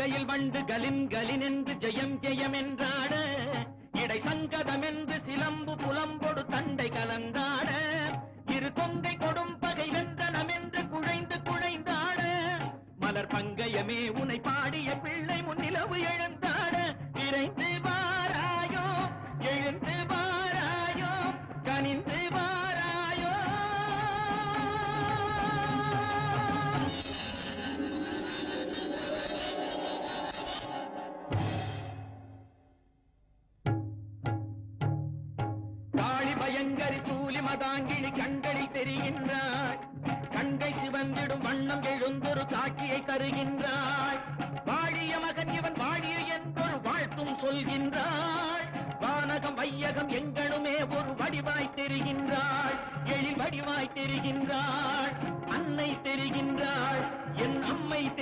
இடுக்கையில் வண்டு கலின் கலின் என்று ஜெயம் ஜெயம் என்றாட. இடை சங்கதம் என்று சிலம்பு புலம்பொடு தண்டை கலந்தாட. இரு தொங்கை கொடும் பகை வென்றனம் என்று குழைந்து குழைந்தாட. மலர் பங்கயமே உனை பாடிய பிள்ளை பயங்கரி சூலி மதாங்கிழி கண்களில் தெரிகின்றாய். கண்கை சிவந்திடும் வண்ணம் எழுந்தொரு காட்சியை தருகின்றாய். வாழிய மகன் இவன் வாழிய என்றொரு வாழ்த்தும் சொல்கின்றாள் வானகம் வையகம் எங்களுமே ஒரு வடிவாய் தெரிகின்றாள் எழில் வடிவாய் தெரிகின்றாள்